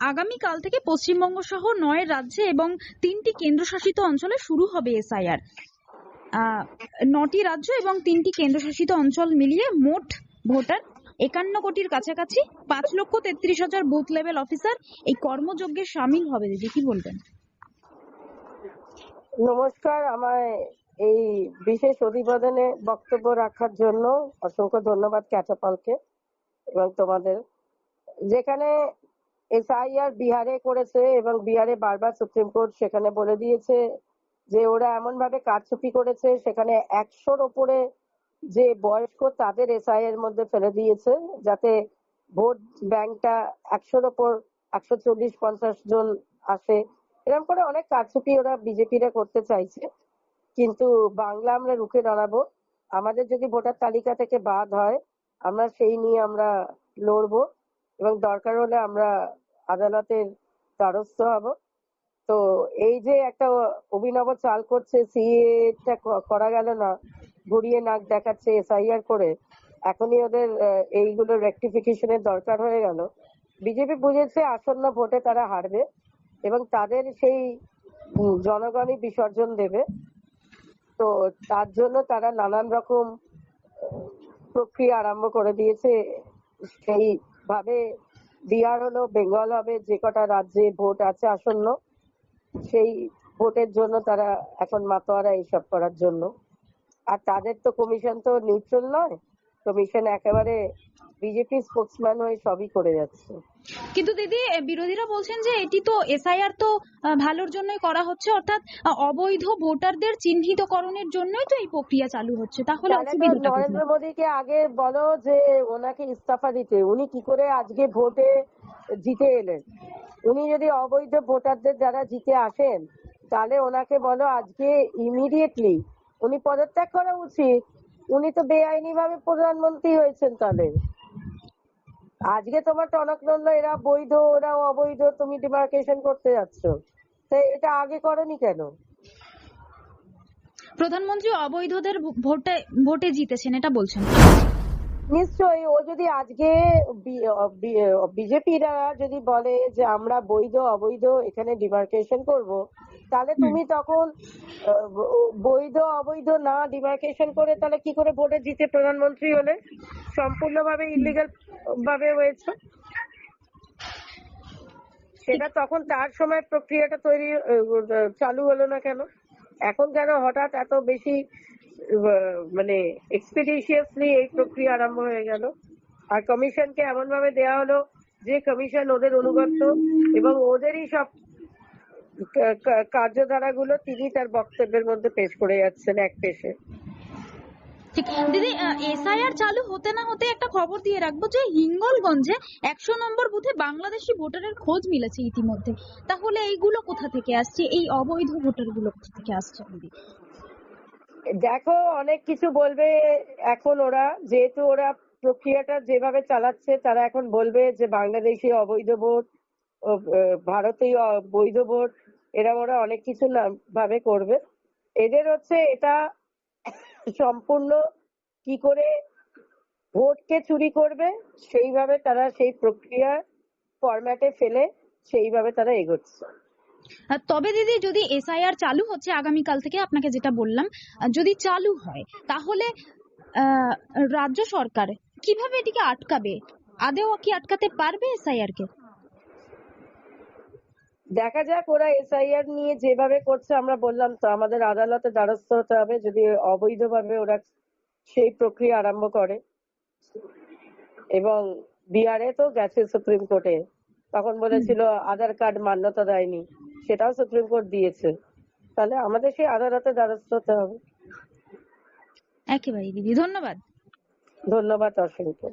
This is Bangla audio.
আগামীকাল থেকে পশ্চিমবঙ্গ সহ নয় রাজ্যে এবং তিনটি কেন্দ্রশাসিত অঞ্চলে শুরু হবে এসআইআর। নটি রাজ্য এবং তিনটি কেন্দ্রশাসিত অঞ্চল মিলিয়ে মোট ভোটার একান্ন কোটির কাছাকাছি পাঁচ লক্ষ তেত্রিশ হাজার বুথ লেভেল অফিসার এই কর্মযজ্ঞে সামিল হবে। দিদি, কি বলবেন? নমস্কার। আমায় এই বিশেষ অধিবেদনে বক্তব্য রাখার জন্য অসংখ্য ধন্যবাদ ক্যাটাপালকে এবং তোমাদের। যেখানে এসআইআর বিহারে করেছে এবং বিহারে বারবার সুপ্রিম কোর্ট সেখানে বলে দিয়েছে যে ওরা এমন ভাবে কারচুপি করেছে, সেখানে একশোর ওপরে যে বয়স্ক তাদের এসআই এর মধ্যে ফেলে দিয়েছে, যাতে ভোট ব্যাংকটা একশোর ওপর একশো চল্লিশ পঞ্চাশ জন আসে। এরকম করে অনেক কারচুপি ওরা বিজেপিরা করতে চাইছে। কিন্তু বাংলা আমরা রুখে দাঁড়াবো। আমাদের যদি ভোটার তালিকা থেকে বাদ হয়, আমরা সেই নিয়ে আমরা লড়বো এবং দরকার হলে আমরা আদালতের দ্বারস্থ হব। তো এই যে একটা অভিনব চাল করছে, সিএটা করা গেল না, ঘুরিয়ে নাক দেখাচ্ছে এসআইআর করে, এখনই ওদের এইগুলো রেকটিফিকেশনের দরকার হয়ে গেল। বিজেপি বুঝেছে আসন্ন ভোটে তারা হারবে এবং তাদের সেই জনগণই বিসর্জন দেবে। তো তার জন্য তারা নানান রকম প্রক্রিয়া আরম্ভ করে দিয়েছে। সেই ভাবে বিহার হলো বেঙ্গল হবে, যে কটা রাজ্যে ভোট আছে আসন্ন, সেই ভোটের জন্য তারা এখন মাতোয়ারা এইসব করার জন্য। আর তাদের তো কমিশন তো নিউট্রাল নয়। কমিশন একেবারে বিজেপি স্পোক্সম্যান হয়ে সবই করে যাচ্ছে। কিন্তু দিদি বিরোধীরা বলছেন যে এটি তো এসআইআর তো ভালোর জন্যই করা হচ্ছে অর্থাৎ অবৈধ ভোটারদের চিহ্নিতকরণের জন্যই তো এই প্রক্রিয়া চালু হচ্ছে। তাহলে নরেন্দ্র মোদীকে আগে বলো যে ওনাকে ইস্তফা দিতে। উনি কি করে আজকে ভোটে জিতে এলেন? উনি যদি অবৈধ ভোটারদের যারা জিতে আসেন তাহলে ওনাকে বলো আজকে ইমিডিয়েটলি উনি পদত্যাগ করা উচিত। উনি তো বেআইনি ভাবে প্রধানমন্ত্রী হয়েছেন তাহলে। আজকে তোমার টনক নড়ল, এরা বৈধ, ওরা অবৈধ, তুমি ডিমার্কেশন করতে যাচ্ছ। তো এটা আগে করনি কেন? প্রধানমন্ত্রী অবৈধদের ভোটে ভোটে জিতেছেন, এটা বলছেন। নিশ্চয়ই ও যদি আজকে বিজেপিরা যদি বলে যে আমরা বৈধ অবৈধ এখানে ডিমার্কেশন করব তাহলে তুমি তখন বৈধ অবৈধ না ডিমার্কেশন করে তাহলে কি করে ভোটে জিতে প্রধানমন্ত্রী হলে? সম্পূর্ণভাবে ইলিগাল ভাবে হয়েছে? সেটা তখন তার সময় প্রক্রিয়াটা তৈরি চালু হলো না কেন? এখন কেন হঠাৎ এত বেশি মানে এক্সপিডিশিয়াসলি এই প্রক্রিয়া আরম্ভ হয়ে গেল। আর কমিশনকে এমন ভাবে দেওয়া হলো যে কমিশন ওদের অনুগত এবং ওদেরই সব কার্যধারাগুলো তিনি তার বক্তব্যের মধ্যে পেশ করে যাচ্ছেন এক পেশে। ঠিক। দিদি এসআইআর চালু হতে না হতে একটা খবর দিয়ে রাখব যে হিঙ্গলগঞ্জে একশো নম্বর বুথে বাংলাদেশি ভোটারের খোঁজ মিলেছে ইতিমধ্যে। তাহলে এইগুলো কোথা থেকে আসছে? এই অবৈধ ভোটারগুলো কোথা থেকে আসছে, দিদি? দেখো, অনেক কিছু বলবে এখন ওরা। যেহেতু ওরা প্রক্রিয়াটা যেভাবে চালাচ্ছে, তারা এখন বলবে যে বাংলাদেশি অবৈধ ভোট ভারতীয় বৈধ ভোট এরা ওরা অনেক কিছু ভাবে করবে। এদের হচ্ছে এটা সম্পূর্ণ কি করে ভোটকে চুরি করবে, সেইভাবে তারা সেই প্রক্রিয়া ফরম্যাটে ফেলে, সেইভাবে তারা এগোচ্ছে। তবে দিদি যদি এসআইআর চালু হচ্ছে আগামীকাল থেকে আপনাকে যেটা বললাম যদি চালু হয় তাহলে রাজ্য সরকার কীভাবে এটিকে আটকাবে? আদেও কি আটকাতে পারবে এসআইআর কে? দেখা যাক ওরা এসআইআর নিয়ে যেভাবে করছে আমরা বললাম তো আমাদের আদালতে দ্বারস্থ হতে হবে যদি অবৈধভাবে ওরা সেই প্রক্রিয়া আরম্ভ করে। এবং বিহারে তো গেছে সুপ্রিম কোর্টে তখন বলেছিল আধার কার্ড মান্যতা দেয়নি। সেটাও সুপ্রিম কোর্ট দিয়েছে। তাহলে আমাদের সেই আদালতে দ্বারস্থ হতে হবে। একেবারেই দিদি। ধন্যবাদ। ধন্যবাদ অসংখ্য।